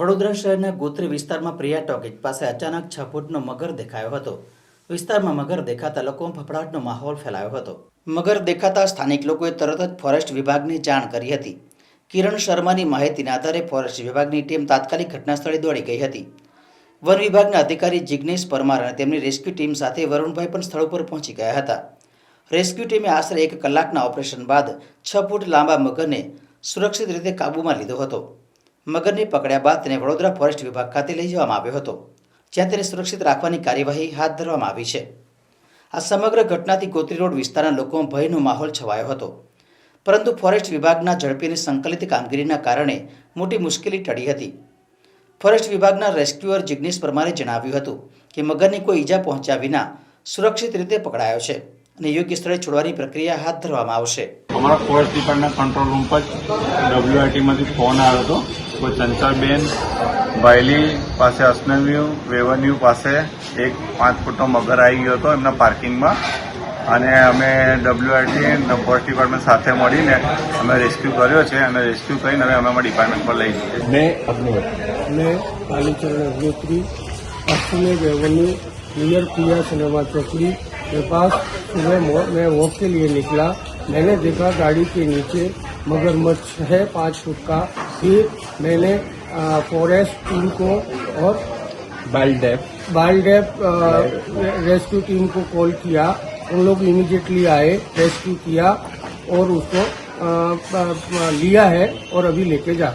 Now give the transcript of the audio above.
વડોદરા શહેરના ગોત્રી વિસ્તારમાં પ્રિયા ટોકીજ પાસે અચાનક છ ફૂટનો મગર દેખાયો હતો. વિસ્તારમાં મગર દેખાતા લોકોમાં ફફડાટનો માહોલ ફેલાયો હતો. મગર દેખાતા સ્થાનિક લોકોએ તરત જ ફોરેસ્ટ વિભાગને જાણ કરી હતી. કિરણ શર્માની માહિતીના આધારે ફોરેસ્ટ વિભાગની ટીમ તાત્કાલિક ઘટનાસ્થળે દોડી ગઈ હતી. વન વિભાગના અધિકારી જિગ્નેશ પરમાર અને તેમની રેસ્ક્યુ ટીમ સાથે વરુણભાઈ પણ સ્થળ ઉપર પહોંચી ગયા હતા. રેસ્ક્યુ ટીમે આશરે એક કલાકના ઓપરેશન બાદ છ ફૂટ લાંબા મગરને સુરક્ષિત રીતે કાબૂમાં લીધો હતો. મગરને પકડ્યા બાદ તેને વડોદરા ફોરેસ્ટ વિભાગ ખાતે લઈ જવામાં આવ્યો હતો, જ્યાં તેને સુરક્ષિત રાખવાની કાર્યવાહી હાથ ધરવામાં આવી છે. આ સમગ્ર ઘટનાથી ગોત્રી રોડ વિસ્તારના લોકોમાં ભયનો માહોલ છવાયો હતો. પરંતુ ફોરેસ્ટ વિભાગના ઝડપી સંકલિત કામગીરીના કારણે મોટી મુશ્કેલી ટળી હતી. ફોરેસ્ટ વિભાગના રેસ્ક્યુઅર જિગ્નેશ પરમારે જણાવ્યું હતું કે મગરની કોઈ ઈજા પહોંચ્યા વિના સુરક્ષિત રીતે પકડાયો છે અને યોગ્ય સ્થળે છોડવાની પ્રક્રિયા હાથ ધરવામાં આવશે. અમારા ફોરેસ્ટ ડિપાર્ટમેન્ટ કંટ્રોલ રૂમ પર ડબ્લ્યુઆઈટીમાંથી ફોન આવ્યો હતો. કોઈ ચંચળબેન ભાયલી પાસે અસનવ્યુ વેવન્યુ પાસે એક પાંચ ફૂટનો મગર આવી ગયો હતો એમના પાર્કિંગમાં અને અમે ડબ્લ્યુઆઈટી ફોરેસ્ટ ડિપાર્ટમેન્ટ સાથે મળીને અમે રેસ્ક્યુ કર્યો છે અને રેસ્ક્યુ કરીને હવે અમે અમારા ડિપાર્ટમેન્ટ પર લઈ જઈએ છીએ मैं अपने बताऊं मैं कालीचरण अभिनेत्री पश्चिमी रेवन्यू नियर प्रिया सिनेमा चौकड़ी के पास सुबह मो- मैं वॉक के लिए निकला मैंने देखा गाड़ी के नीचे मगरमच्छ है पाँच फुट का फिर मैंने फॉरेस्ट टीम को और बाइल डेप वाइल्ड डेप रेस्क्यू टीम को कॉल किया। उन लोग इमीडिएटली आए रेस्क्यू किया और उसको आ, आ, लिया है और अभी लेके जा